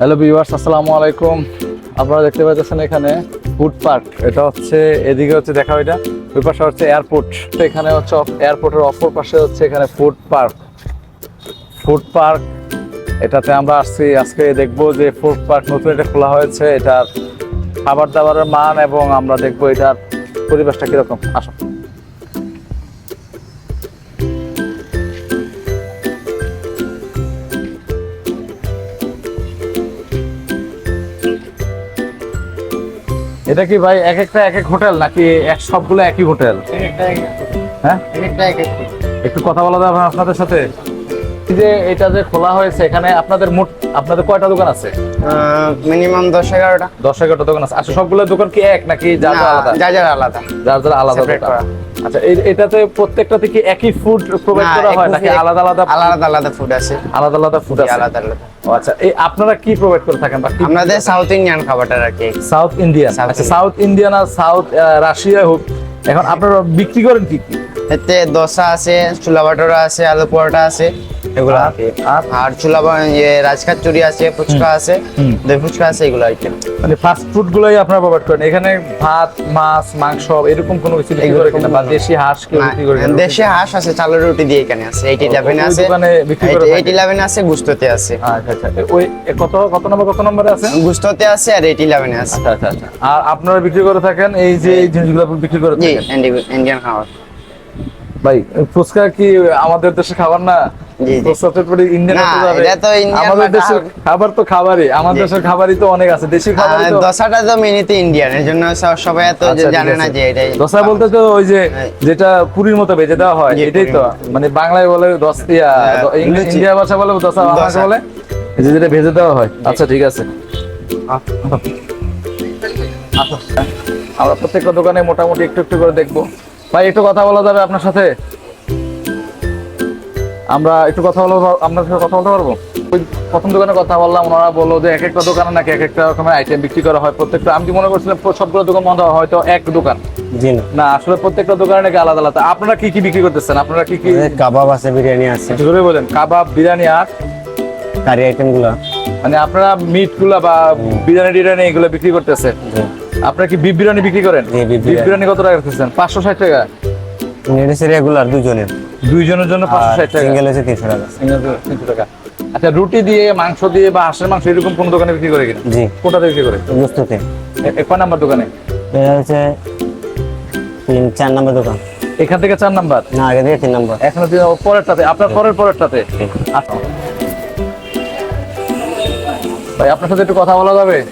Hello viewers আসসালামু আলাইকুম। আপনারা দেখতে পাচ্ছেন এখানে ফুড পার্ক। এটা হচ্ছে, এদিকে হচ্ছে দেখা এটা ওই পাশে হচ্ছে এয়ারপোর্ট। এখানে হচ্ছে এয়ারপোর্টের অপর পাশে হচ্ছে এখানে ফুড পার্ক। ফুড পার্ক, এটাতে আমরা আসছি। আজকে দেখব যে ফুড পার্ক নতুন এটা খোলা হয়েছে, এটার খাবার দাবারের মান এবং আমরা দেখব এটার পরিবেশটা কীরকম। আসো এটা কি ভাই এক একটা এক এক হোটেল নাকি এক সবগুলো একই হোটেল? হ্যাঁ? একটু কথা বলা যাবে আপনাদের সাথে? যে এটা যে খোলা হয়েছে এখানে আপনাদের মোট আপনাদের কয়টা দোকান আছে? মিনিমাম দশ এগারোটা। দশ এগারোটা দোকান আছে। আচ্ছা সবগুলো দোকান কি এক নাকি যার যার আলাদা? যা যা আলাদা। যার যার আলাদা দোকান। আচ্ছা এটাতে প্রত্যেকটাতে কি একই ফুড প্রোভাইড করা হয় নাকি আলাদা আলাদা আলাদা আলাদা ফুড আছে। আলাদা আলাদা ফুড আছে? আলাদা আলাদা। আচ্ছা এই আপনারা কি প্রোভাইড করে থাকেন বা আমাদের সাউথ ইন্ডিয়ান খাবারটা আর কি। সাউথ ইন্ডিয়ান আচ্ছা সাউথ ইন্ডিয়ান আর সাউথ রাশিয়া হোক এখন আপনারা বিক্রি করেন কি কি? এতে দোসা আছে ছোলা ভাটোরা আছে আলু পরোটা আছে। এগুলো? আর বা- ইয়ে রাজকাচুরি আছে ফুচকা আছে দই ফুচকা আছে এগুলো আইটেম মানে ফাস্ট ফুড গুলোই আপনারা প্রোভাইড করেন। এখানে ভাত মাছ মাংস এরকম কোনো কিছু বিক্রি করে কিনা? বা দেশি হাঁস কেউ বিক্রি করে কিনা? দেশে হাঁস আছে চালের রুটি দিয়ে এখানে আছে এইট ইলেভেন ওই আছে। দোকানে বিক্রি করে আছে গুস্ততে আছে। আচ্ছা আচ্ছা ওই কত কত নম্বর কত নম্বরে আছে? গুস্ততে আছে আর এইট ইলেভেনে আছে। আচ্ছা আচ্ছা আচ্ছা। আর আপনারা বিক্রি করে থাকেন এই যে এই জিনিসগুলো বিক্রি করে থাকেন? ইন্ডিয়ান খাবার ভাই ফুচকা কি আমাদের দেশে খাবার না? জি, জি। ফুচকা তো পুরো ইন্ডিয়ান না, হতে যাবে। এটা তো Indian আমাদের but দেশের আর- খাবার তো খাবারই আমাদের দেশের খাবারই তো অনেক আছে। দেশি খাবারই দোসাটা তো মেনিতে ইন্ডিয়ান এর জন্য সবাই এত যে আচ্ছা, ঠিক জানে না যে এটাই দোসা বলতে তো ওই যে হ্যাঁ। যেটা পুরীর মতো ভেজে দেওয়া হয় এটাই তো। মানে বাংলায় বলে দস্তিয়া হ্যাঁ, ইন্ডিয়া ভাষা বলে দোসা বাংলা বলে যে যেটা ভেজে দেওয়া হয়। আচ্ছা ঠিক আছে। আসো। আমরা প্রত্যেকটা দোকানে মোটামুটি একটু একটু করে দেখব। ভাই একটু কথা বলা যাবে আপনার সাথে? আমরা একটু কথা বলব আপনার সাথে কথা বলতে পারব? ওই প্রথম দোকানে কথা বললাম ওনারা বলল যে এক একটা দোকানে নাকি এক একটা রকমের আইটেম বিক্রি করা হয় প্রত্যেকটা। আমি মনে করছিলাম সবগুলো দোকান বন্ধ হয়তো এক দোকান? না। আসলে প্রত্যেকটা দোকানে নাকি আলাদা আলাদা। আপনারা কি কি বিক্রি করতেছেন? আপনারা কি কি কাবাব আছে বিরিয়ানি আছে। জোরে বলেন কাবাব বিরিয়ানি আর? কারি আইটেমগুলো মানে আপনারা মিটগুলা বা বিরিয়ানি টিরিয়ানি এগুলো বিক্রি করতেছেন? আপনারা কি বিফ বিরিয়ানি বিক্রি করেন? বিফ বিরিয়ানি। বিরিয়ানি কত টাকা রাখতেছেন? পাঁচশো ষাট টাকা। রেগুলার দুজনের। দুইজনের জন্য টাকা। সিঙ্গেল হচ্ছে তিনশো টাকা। Single তে টাকা। আচ্ছা রুটি দিয়ে মাংস দিয়ে বা হাঁসের মাংস এরকম কোন দোকানে বিক্রি করে কিনা? জি। কোনটাতে বিক্রি করে? গুস্ততে এ- এ নাম্বার দোকানে? এটা হচ্ছে তিন চার নম্বর দোকান। এখান থেকে চার নাম্বার? না আগে দিয়ে তিন নম্বর। এখন পরেরটাতে আপনার পরের পরেরটাতে? আচ্ছা। ভাই আপনার সাথে একটু কথা বলা যাবে?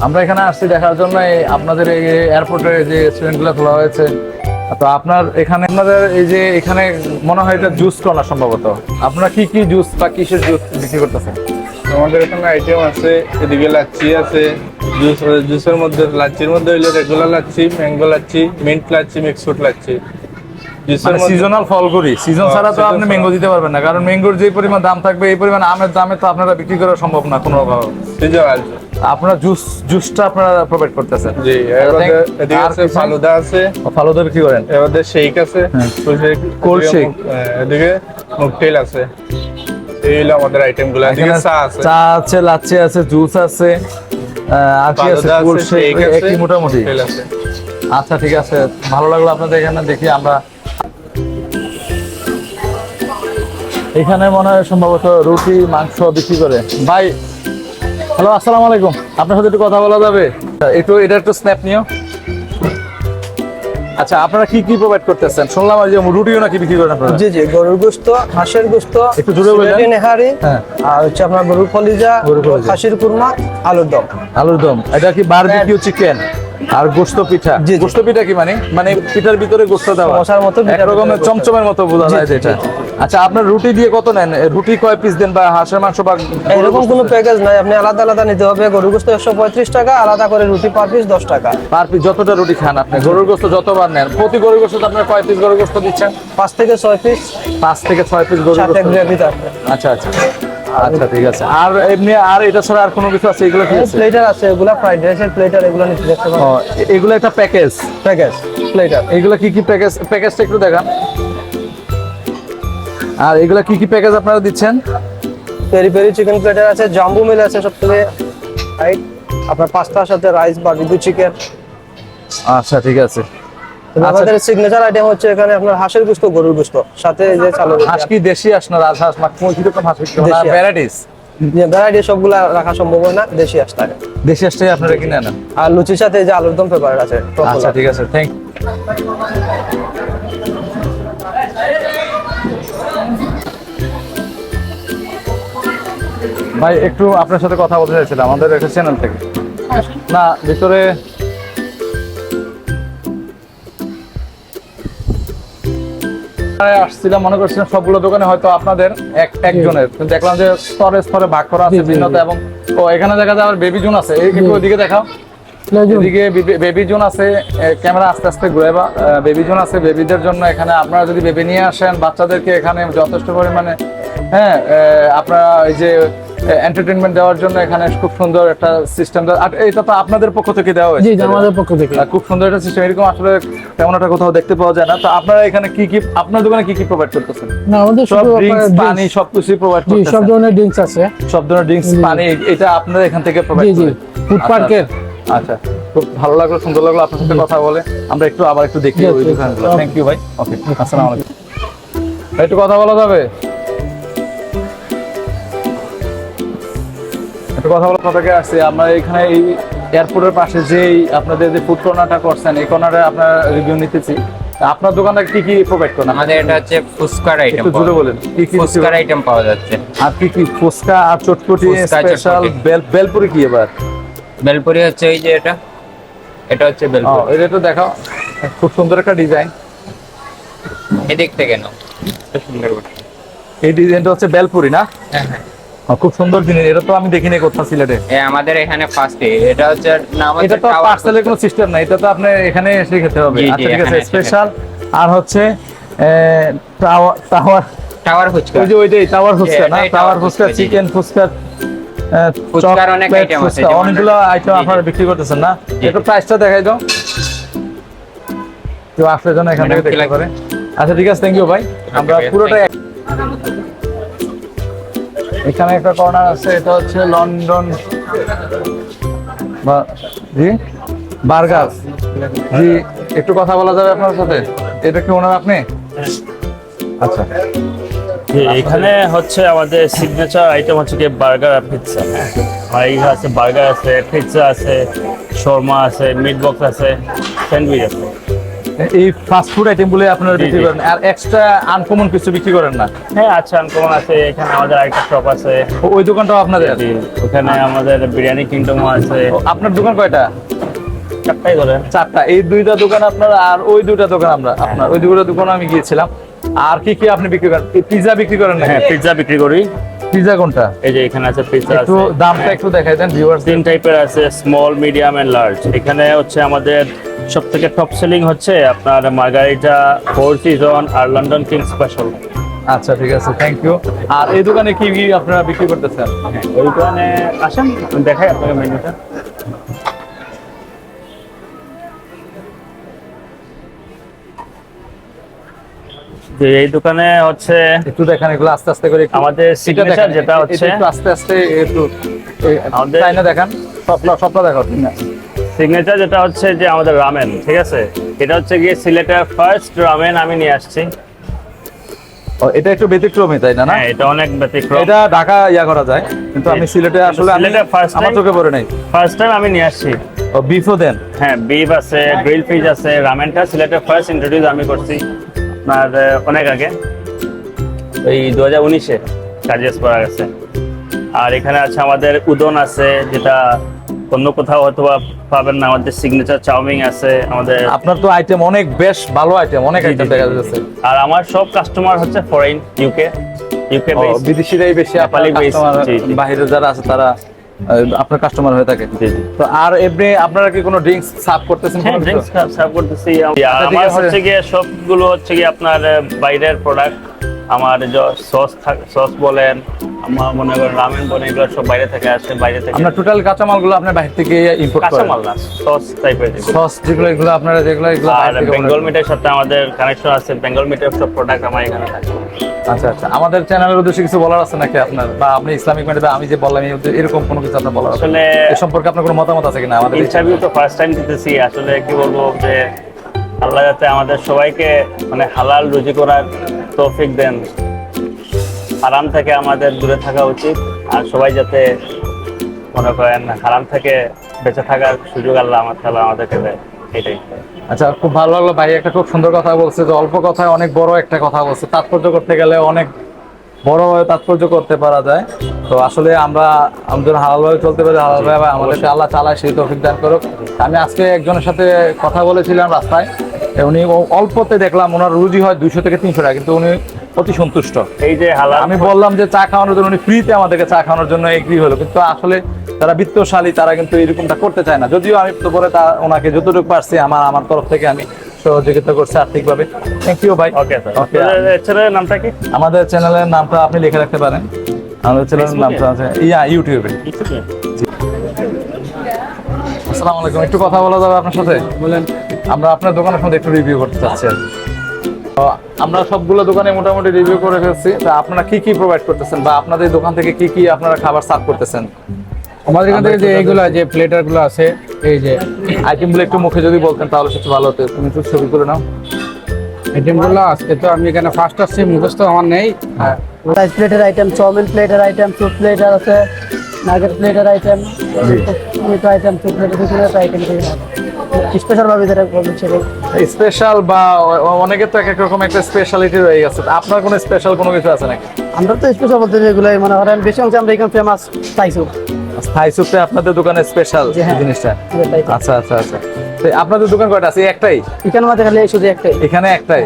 আমরা এখানে আসছি দেখার জন্য আপনাদের এই এয়ারপোর্টে যে রেস্টুরেন্টগুলো খোলা হয়েছে তো আপনার এখানে আপনাদের এই যে এখানে মনে হয় এটা জুস কর্নার সম্ভবত। আপনারা কি কি জুস বা কিসের জুস বিক্রি করতেছেন? আমাদের এখানে আইটেম আছে এদিকে লাচ্ছি আছে জুস জুসের মধ্যে লাচ্ছির মধ্যে হইল regular lassi mango lassi mint lassi mix fruit lassi. জুসের মানে সিজনাল ফলগুলি সিজন ছাড়া তো আপনি ম্যাঙ্গো দিতে পারবেন না কারণ ম্যাঙ্গোর যে পরিমাণ দাম থাকবে এই পরিমাণ আমের দামে তো আপনারা বিক্রি করা সম্ভব না কোনো ভাবে সিজন আছে আপনারা জুস জুসটা আপনারা প্রোভাইড করতেছেন। জি এর এদিকে আছে ফালুদা আছে। ও, ফালুদা বিক্রি করেন? মধ্যে শেক আছে হ্যাঁ। ফুল শেক এদিকে হ্যাঁ, এদিকে মুকটেল আছে। এই হলো আমাদের আইটেমগুলো এদিকে চা আছে। চা আছে লাচ্ছি আছে জুস আছে আর কি আছে কোল্ড আছে শেক শেক একই মোটামুটি। আচ্ছা ঠিক আছে। ভালো লাগল আপনাদের এখানে দেখি আমরা এখানে মনে হয় সম্ভবত রুটি মাংস বিক্রি করে। ভাই হ্যালো আসসালামু আলাইকুম। আপনার সাথে একটু কথা বলা যাবে? একটু এটা একটু স্ন্যাপ নিও। আচ্ছা আপনারা কি কি প্রোভাইড করতেছেন? শুনলাম যে রুটিও নাকি বিক্রি করেন আপনারা? জি জি গরুর গোস্ত হাঁসের গোস্ত একটু বলবেন। সিলেটি নেহারি হ্যাঁ। আর হচ্ছে আপনার গরুর কলিজা কলিজা। খাসির কুরমা আলুর দম। আলুর দম। এটা কি বারবিকিউ চিকেন আর গোস্ত পিঠা। গোস্ত পিঠা কি মানে? মানে পিঠার ভিতরে গোস্ত দেওয়া। মশার মতো পিঠার এক রকমের চমচমের মতো বোঝা যায় যেটা জি, আচ্ছা আপনার রুটি দিয়ে কত নেন? রুটি কয় পিস দেন বা হাঁসের মাংস বা এরকম কোনো প্যাকেজ নাই। আপনি আলাদা আলাদা নিতে হবে। গরুর গোস্ত একশো পঁয়ত্রিশ টাকা আলাদা করে রুটি পার পিস দশ টাকা। পার পিস যতটা রুটি খান আপনি গরুর গোস্ত যতবার নেন। প্রতি গরুর গোস্ত আপনার কয় পিস গরুর গোস্ত দিচ্ছেন? পাঁচ থেকে ছয় পিস পাঁচ থেকে ছয় পিস গরুর গোস্ত গ্রেভি থাকবে। আচ্ছা আচ্ছা। আচ্ছা ঠিক আছে। আর এমনি আর এটা ছাড়া আর কোনো কিছু আছে? এগুলো কি আছে? প্লেটার আছে এগুলা ফ্রাইড রাইসের প্লেটার এগুলো নিতে দেখতে পাবেন। এগুলো একটা প্যাকেজ প্যাকেজ প্লেটার এগুলো কি কি প্যাকেজ প্যাকেজটা একটু দেখান। আর এগুলো কি কি প্যাকেজ আপনারা দিচ্ছেন? পেরি পেরি চিকেন প্লেটার আছে জাম্বু মিল আছে সব থেকে হাইট আপনার পাস্তার সাথে রাইস বারবিকিউ চিকেন আচ্ছা ঠিক আছে। আমাদের সিগনেচার আইটেম হচ্ছে এখানে আপনার হাঁসের গুস্ত গরুর গুস্ত। সাথে যে চালু হাঁস কি দেশি হাঁস না কীরকম হাঁস বিক্রি দেশি হাঁস। ভ্যারাইটিস ভ্যারাইটি সবগুলা রাখা সম্ভব হয় না দেশি হাঁস থাকে। দেশি হাঁসটাই আপনারা কিনে নেন আর লুচির সাথে যে আলুর দম পেপার আছে আচ্ছা ঠিক আছে থ্যাংক ভাই একটু আপনার সাথে কথা বলতে চাইছিলাম আমাদের একটা চ্যানেল থেকে। না ভিতরে আসছিলাম মনে করছিলাম সবগুলো দোকানে হয়তো আপনাদের এক একজনের। দেখলাম যে স্তরে স্তরে ভাগ করা আছে ভিন্নতা এবং ও এখানে দেখা যায় আবার বেবি জোন আছে। এই একটু ওইদিকে দেখাও। এদিকে বেবি জোন আছে ক্যামেরা আস্তে আস্তে ঘুরে বা বেবি জোন আছে বেবিদের জন্য এখানে আপনারা যদি বেবি নিয়ে আসেন বাচ্চাদেরকে এখানে যথেষ্ট পরিমাণে হ্যাঁ আপনারা এই যে এন্টারটেনমেন্ট দেওয়ার জন্য এখানে খুব সুন্দর একটা সিস্টেম আর এটা তো আপনাদের পক্ষ থেকে দেওয়া হয়েছে। জি জি, আমাদের পক্ষ থেকে। খুব সুন্দর একটা সিস্টেম এরকম আসলে তেমন একটা কোথাও দেখতে পাওয়া যায় না। তো আপনারা এখানে কি কি আপনার দোকানে কি কি প্রোভাইড করতেছেন? না আমাদের সব ড্রিঙ্কস পানি সবকিছু প্রোভাইড জি সব ধরনের ড্রিঙ্কস আছে। সব ধরনের ড্রিঙ্কস পানি এটা আপনারা এখান থেকে জি প্রোভাইড জি। করেন। ফুড আচ্ছা, পার্কের আচ্ছা। খুব ভালো লাগল সুন্দর লাগল আপনার সাথে কথা বলে। আমরা একটু আবার একটু দেখি জি, ওই দোকানগুলো। থ্যাংক ইউ ভাই। ওকে আসসালামু আলাইকুম। একটু কথা বলা যাবে? একটু কথা বলার কথাকে আসছে। আমরা এখানে এই এয়ারপোর্টের পাশে যেই আপনাদের যে ফুড কর্নারটা করছেন এই কর্নারে আপনার রিভিউ নিতেছি। আপনার দোকানে কি কি প্রোভাইড করেন? আমাদের এটা হচ্ছে ফুচকার আইটেম একটু জুড়ে বলেন কি কি ফুচকার আইটেম পাওয়া যাচ্ছে। আর কি কি? ফুচকা আর চটপটি স্পেশাল বেল বেলপুরি কি এবার? বেলপুরি হচ্ছে এই যে এটা। এটা হচ্ছে বেলপুরি। এটা একটু দেখাও। খুব সুন্দর একটা ডিজাইন এদিক থেকে নাও। সুন্দর এই ডিজাইনটা হচ্ছে বেলপুরি না? হ্যাঁ হ্যাঁ। খুব সুন্দর জিনিস এটা তো আমি দেখিনি কোথাও সিলেটে। আমাদের এখানে ফার্স্ট এটা হচ্ছে এটা তো পার্সেলের কোনো সিস্টেম নাই এটা তো আপনি এখানে এসে খেতে হবে। আচ্ছা ঠিক আছে স্পেশাল আর হচ্ছে টাওয়ার টাওয়ার টাওয়ার ফুচকা। ওই যে ওইটাই টাওয়ার ফুচকা না? টাওয়ার ফুচকা চিকেন ফুচকা ফুচকার অনেক item আছে, অনেকগুলো আইটেম। আপনারা বিক্রি করতেছেন না? জি। একটু প্রাইসটা দেখাই দাও। কেউ আসলে যেন এখান থেকে ম্যাডাম, কি দেখতে পারে। আচ্ছা ঠিক আছে থ্যাংক ইউ ভাই। আমরা পুরোটাই এখানে একটা কর্নার আছে, এটা হচ্ছে লন্ডন বা বার্গার। জি, একটু কথা বলা যাবে আপনার সাথে? এটা কি ওনার আপনি? আচ্ছা। এখানে হচ্ছে আমাদের সিগনেচার আইটেম হচ্ছে কি বার্গার আর পিৎজা আর এই আছে, বার্গার আছে পিৎজা আছে, শর্মা আছে মিট বক্স আছে স্যান্ডউইচ আছে। এই ফাস্ট ফুড আপনারা বিক্রি করেন। আর এক্সট্রা আনকমন কিছু বিক্রি করেন না? হ্যাঁ আচ্ছা আনকমন আছে এখানে আমাদের আরেকটা শপ আছে। ওই দোকানটাও আপনাদের? ওখানে আমাদের বিরিয়ানি কিংডম আছে। আপনার দোকান কয়টা? চারটাই ধরেন। চারটা। এই দুইটা দোকান আপনার আর ওই দুইটা দোকান আমরা আপনার ওই দুইটা দোকানে আমি গিয়েছিলাম। আর কি কি আপনি বিক্রি করেন? পিজা বিক্রি করেন না হ্যাঁ পিৎজা বিক্রি করি। পিজা কোনটা? এই যে এখানে আছে পিজা একটু দামটা একটু দেখাই দেন ভিউয়ার্স তিন টাইপের আছে স্মল মিডিয়াম এন্ড লার্জ এখানে হচ্ছে আমাদের সব থেকে টপ সেলিং হচ্ছে আপনার মার্গারিটা ফোর সিজন আর লন্ডন কিং স্পেশাল আচ্ছা ঠিক আছে থ্যাংক ইউ আর এই দোকানে কি কি আপনারা বিক্রি করতেছেন? ওই দোকানে আসেন দেখাই আপনাকে মেনুটা যে এই দোকানে হচ্ছে একটু দেখেন এগুলো আস্তে আস্তে করে আমাদের signature যেটা হচ্ছে- একটু আস্তে আস্তে একটু আমাদের- চাইনা দেখান সবটা সবটা দেখাও না সিগনেচার যেটা হচ্ছে যে আমাদের রামেন ঠিক আছে? এটা হচ্ছে গিয়ে সিলেটের ফার্স্ট রামেন আমি নিয়ে আসছি। এটা একটু ব্যতিক্রমী তাই না না? হ্যাঁ এটা অনেক ব্যতিক্রম। এটা ঢাকা ইয়া করা যায় কিন্তু আমি সিলেটে আসলে আমি সিলেটে first আমার চোখে পড়ে নাই। ফার্স্ট টাইম আমি নিয়ে আসছি। ও বিফও দেন। হ্যাঁ বিফ আছে গ্রিল ফিশ আছে রামেনটা সিলেটের ফার্স্ট ইন্ট্রোডিউস আমি করছি। আপনার অনেক আগে। ওই দু হাজার উনিশে। চার্জেস করা গেছে। আর এখানে আছে আমাদের উদন আছে যেটা অন্য কোথাও হয়তো পাবেন না। আমাদের সিগনেচার চাউমিন আছে আমাদের আপনার তো আইটেম অনেক বেশ ভালো আইটেম অনেক আইটেম দেখা যাচ্ছে। আর আমার সব কাস্টমার হচ্ছে ফরেন ইউকে ইউকে বিদেশিরাই বেশি জি, জি। বাইরে যারা আছে তারা আপনার কাস্টমার হয়ে থাকে। তো আর এমনি আপনারা কি কোনো ড্রিঙ্কস সার্ভ করতেছেন হ্যাঁ? ড্রিঙ্কস সার্ভ করতেছি আচ্ছা, আমার হচ্ছে গিয়ে সবগুলো হচ্ছে গিয়ে আপনার বাইরের প্রোডাক্ট আমার সস সস বলেন আমার মনে করেন রামেন বলেন এগুলো সব বাইরে থেকে আসে বাইরে থেকে আপনার টোটাল কাঁচামালগুলো আপনার বাইরে থেকে ইম্পোর্ট করেন। কাঁচামাল না সস টাইপের সস যেগুলো এগুলো আপনারা যেগুলো এগুলো আর বেঙ্গল মিটের সাথে আমাদের কানেকশন আছে বেঙ্গল মিটের সব প্রোডাক্ট আমার এখানে থাকে। আচ্ছা আচ্ছা। আমাদের চ্যানেলের উদ্দেশ্যে কিছু বলার আছে নাকি আপনার? বা আপনি ইসলামিক মিডিয়া আমি যে বললাম এরকম কোনো কিছু আপনার বলার আছে? আসলে এ সম্পর্কে আপনার কোনো মতামত আছে কিনা আমাদের ইন্টারভিউ তো ফার্স্ট টাইম দিতেছি আসলে কি বলব যে আল্লাহ যাতে আমাদের সবাইকে মানে হালাল রুজি করার তৌফিক দেন। হারাম থেকে আমাদের দূরে থাকা উচিত আর সবাই যাতে মনে করেন হারাম থেকে বেঁচে থাকার সুযোগ আল্লাহ আমার খেলা আমাদেরকে দেয় এটাই। আচ্ছা খুব ভালো লাগল ভাই একটা খুব সুন্দর কথা বলছে যে অল্প কথায় অনেক বড় একটা কথা বলছে। তাৎপর্য করতে গেলে অনেক বড় ভাবে তাৎপর্য করতে পারা যায়। তো আসলে আমরা আমাদের হালালভাবে চলতে পারি হালালভাবে আমাদেরকে আল্লাহ চালায় সেই তৌফিক দান করুক। আমি আজকে একজনের সাথে কথা বলেছিলাম রাস্তায়। উনি অল্পতে দেখলাম ওনার রুজি হয় দুইশো থেকে তিনশো টাকা কিন্তু উনি অতি সন্তুষ্ট। এই যে আমি বললাম যে চা খাওয়ানোর জন্য উনি ফ্রিতে আমাদেরকে চা খাওয়ানোর জন্য এগ্রি হলো কিন্তু আসলে তারা বিত্তশালী তারা কিন্তু এরকমটা করতে চায় না। যদিও আমি তো পরে তা ওনাকে যতটুকু পারছি আমার আমার তরফ থেকে আমি সহযোগিতা করছি আর্থিকভাবে। থ্যাংক ইউ ভাই। Okay sir. নামটা কি? আমাদের চ্যানেলের নামটা আপনি লিখে রাখতে পারেন। আমাদের চ্যানেলের নামটা আছে ইয়া ইউটিউবে আসসালামু আলাইকুম একটু কথা বলা যাবে আপনার সাথে? বলেন। আমরা আপনার দোকানের সাথে একটু রিভিউ করতে চাচ্ছি আমরা সবগুলো দোকানে মোটামুটি রিভিউ করে ফেলছি। তা আপনারা কি কি প্রোভাইড করতেছেন বা আপনাদের দোকান থেকে কি কি আপনারা খাবার সার্ভ করতেছেন? আমাদের এখান থেকে যে এইগুলো যে প্লেটারগুলো আছে এই যে আইটেমগুলো একটু মুখে যদি বলতেন তাহলে সবচেয়ে ভালো হতো। তুমি একটু ছবি করে নাও। আইটেমগুলো আজকে তো আমি এখানে ফার্স্ট আসছি মুখস্থ আমার নেই। রাইস প্লেটের আইটেম চাউমিন প্লেটের আইটেম স্যুপ প্লেটার আছে নাগেট প্লেটের আইটেম মিটো আইটেম স্যুপ প্লেটের আইটেম স্পেশাল ভাবে যেটা স্পেশাল বা অনেকের তো এক এক রকম একটা স্পেশালিটি রয়ে গেছে। আপনার কোনো স্পেশাল কোনো কিছু আছে নাকি? আমরা তো স্পেশাল বলতে যেগুলোই মনে করেন বেশি অংশে আমরা এখানে ফেমাস পাইছো থাই স্যুপটা আপনাদের দোকানে স্পেশাল হ্যাঁ। জিনিসটা? আচ্ছা আচ্ছা আচ্ছা। আপনাদের দোকান কয়টা আছে? একটাই? এখানে মাঝে খালি শুধু একটাই। এখানে একটাই?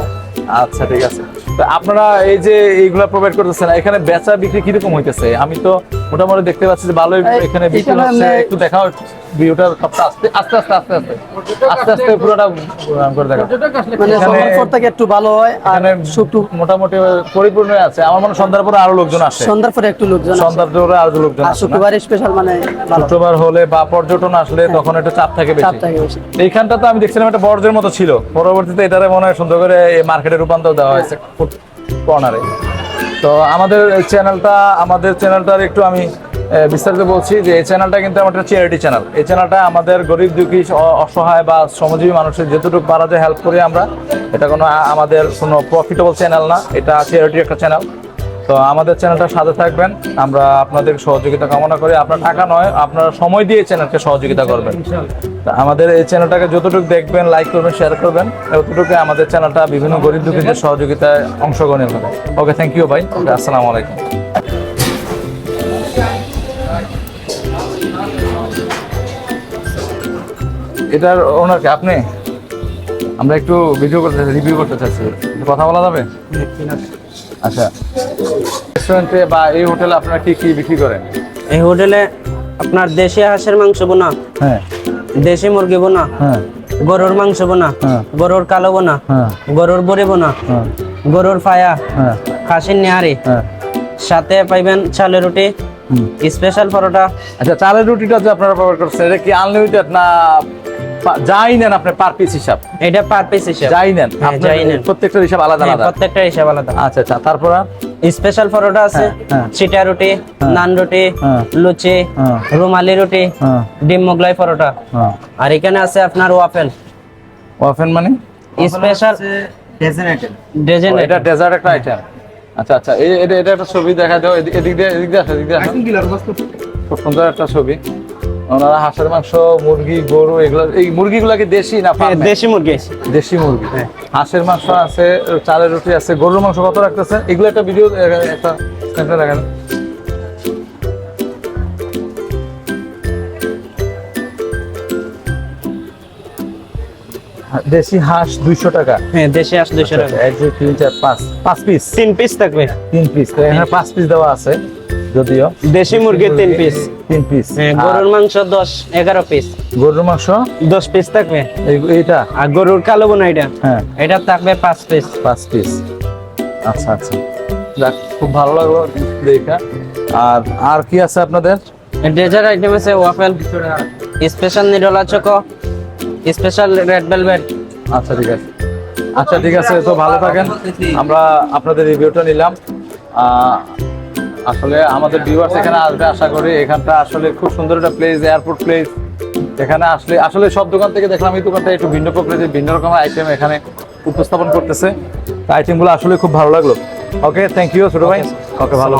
আচ্ছা ঠিক আছে। তো আপনারা এই যে এইগুলা প্রোভাইড করতেছেন এখানে বেচা বিক্রি কীরকম হইতেছে? আমি তো মোটামুটি দেখতে পাচ্ছি যে ভালোই এখানে বিক্রি এখানে হচ্ছে একটু দেখাও ভিউটা সবটা আস্তে আস্তে আস্তে আস্তে আস্তে। আস্তে আস্তে পুরোটা করে দেখাও। মানে পর থেকে একটু ভালো হয় আর শুক্র মোটামুটি পরিপূর্ণ আছে। আমার মনে সন্ধ্যার পরে আরও লোকজন আসে। সন্ধ্যার পরে একটু লোকজন আসে। সন্ধ্যার পরে আরও লোকজন আসে শুক্রবার স্পেশাল মানে শুক্রবার হলে বা পর্যটন আসলে তখন একটা চাপ থাকে চাপ বেশি থাকে বেশি। এইখানটা তো আমি দেখছিলাম একটা বর্জ্যের মতো ছিল। পরবর্তীতে এটারে মনে হয় সুন্দর করে মার্কেটে রূপান্তর দেওয়া হয়েছে কর্নারে। তো আমাদের চ্যানেলটা, আমাদের চ্যানেলটার একটু আমি বিস্তারিত বলছি যে এই চ্যানেলটা কিন্তু আমার একটা চ্যারিটি চ্যানেল এই চ্যানেলটা আমাদের গরিব দুঃখী অসহায় বা শ্রমজীবী মানুষের যতটুকু পারা যায় হেল্প করি আমরা। এটা কোনো আমাদের কোনো প্রফিটেবল চ্যানেল না, এটা চ্যারিটি একটা চ্যানেল তো আমাদের চ্যানেলটা সাথে থাকবেন, আমরা আপনাদের সহযোগিতা কামনা করি। আপনার টাকা নয়, আপনারা সময় দিয়ে চ্যানেলকে সহযোগিতা করবেন। আমাদের এই চ্যানেলটাকে যতটুকু দেখবেন লাইক করবেন শেয়ার করবেন ততটুকু আমাদের চ্যানেলটা বিভিন্ন গরিব দুঃখীদের সহযোগিতায় অংশগ্রহণ হবে ওকে থ্যাংক ইউ ভাই আসসালামু আলাইকুম। এটার ওনার কে? আপনি? আমরা একটু ভিডিও করতে রিভিউ করতে চাচ্ছি। একটু কথা বলা যাবে? আচ্ছা। রেস্টুরেন্টে বা এই হোটেলে আপনারা কি কি বিক্রি করেন? এই হোটেলে আপনার দেশি হাঁসের মাংস বোনা। হ্যাঁ। দেশি মুরগি বোনা হ্যাঁ। গরুর মাংস বোনা হ্যাঁ। গরুর কালো বোনা হ্যাঁ। গরুর বড়ি বোনা গরুর ফায়া খাসির নেহারি। সাথে পাইবেন চালের রুটি। স্পেশাল পরোটা। আচ্ছা চালের রুটিটা যে আপনারা প্রোভাইড করছেন এটা কি আনলিমিটেড না যাই নেন আপনি পার পিস হিসাব। এটা পার পিস হিসাব। যাই নেন হ্যাঁ, যাই নেন। প্রত্যেকটা হিসাব আলাদা হ্যাঁ, আলাদা। প্রত্যেকটা হিসাব আলাদা। আচ্ছা আচ্ছা তারপর স্পেশাল পরোটা আছে হ্যাঁ। চিটা রুটি নান রুটি। লুচি। রুমালি রুটি ডিম মোগলাই পরোটা। আর এখানে আছে আপনার ওয়াফেল ওয়াফেন মানে? স্পেশাল ডেজেন ও, এটা ডেজার্ট একটা আইটেম আচ্ছা আচ্ছা এই এটা এটা একটা ছবি দেখা দাও এদিক এদিক দিয়ে এদিক দিয়ে এদিক দিয়ে খুব সুন্দর একটা ছবি। ওনারা হাঁসের মাংস মুরগি গরু এগুলো এই মুরগিগুলো কি দেশি না দেশি মুরগি দেশি মুরগি। হাঁসের মাংস আছে চালের রুটি আছে গরুর মাংস কত রাখতেছে? এগুলো একটা ভিডিও একটা দেখেন দেশি হাঁস দুইশো টাকা। হ্যাঁ দেশি হাঁস দুশো টাকা। এক দুই তিন চার পাঁচ। পাঁচ পিস তিন পিস থাকবে। তিন পিস এখানে পাঁচ পিস দেওয়া আছে। যদিও। দেশি মুরগির তিন পিস তিন পিস হ্যাঁ গরুর মাংস দশ এগারো পিস গরুর মাংস? দশ পিস থাকবে। এইটা? আর গরুর কালো বোনা এটা। হ্যাঁ। এটা থাকবে পাঁচ পিস পাঁচ পিস আচ্ছা আচ্ছা। যাক খুব ভালো লাগল দেখা। আর আর কি আছে আপনাদের? ডেজার্ট আইটেম আছে waffle special নিডলা choco special red velvet আচ্ছা ঠিক আছে। আচ্ছা ঠিক আছে তো ভালো থাকেন। আমরা আপনাদের রিভিউটা নিলাম। আসলে আমাদের ভিউয়ার্স এখানে আসবে, আশা করি এখানটা আসলে খুব সুন্দর একটা প্লেস এয়ারপোর্ট প্লেস এখানে আসলে আসলে সব দোকান থেকে দেখলাম এই দোকানটা একটু ভিন্ন প্রকৃতির, ভিন্ন রকমের আইটেম এখানে উপস্থাপন করতেছে। আইটেমগুলো আসলে খুব ভালো লাগল। ওকে থ্যাংক ইউ ছোট ভাই। ওকে ভালো।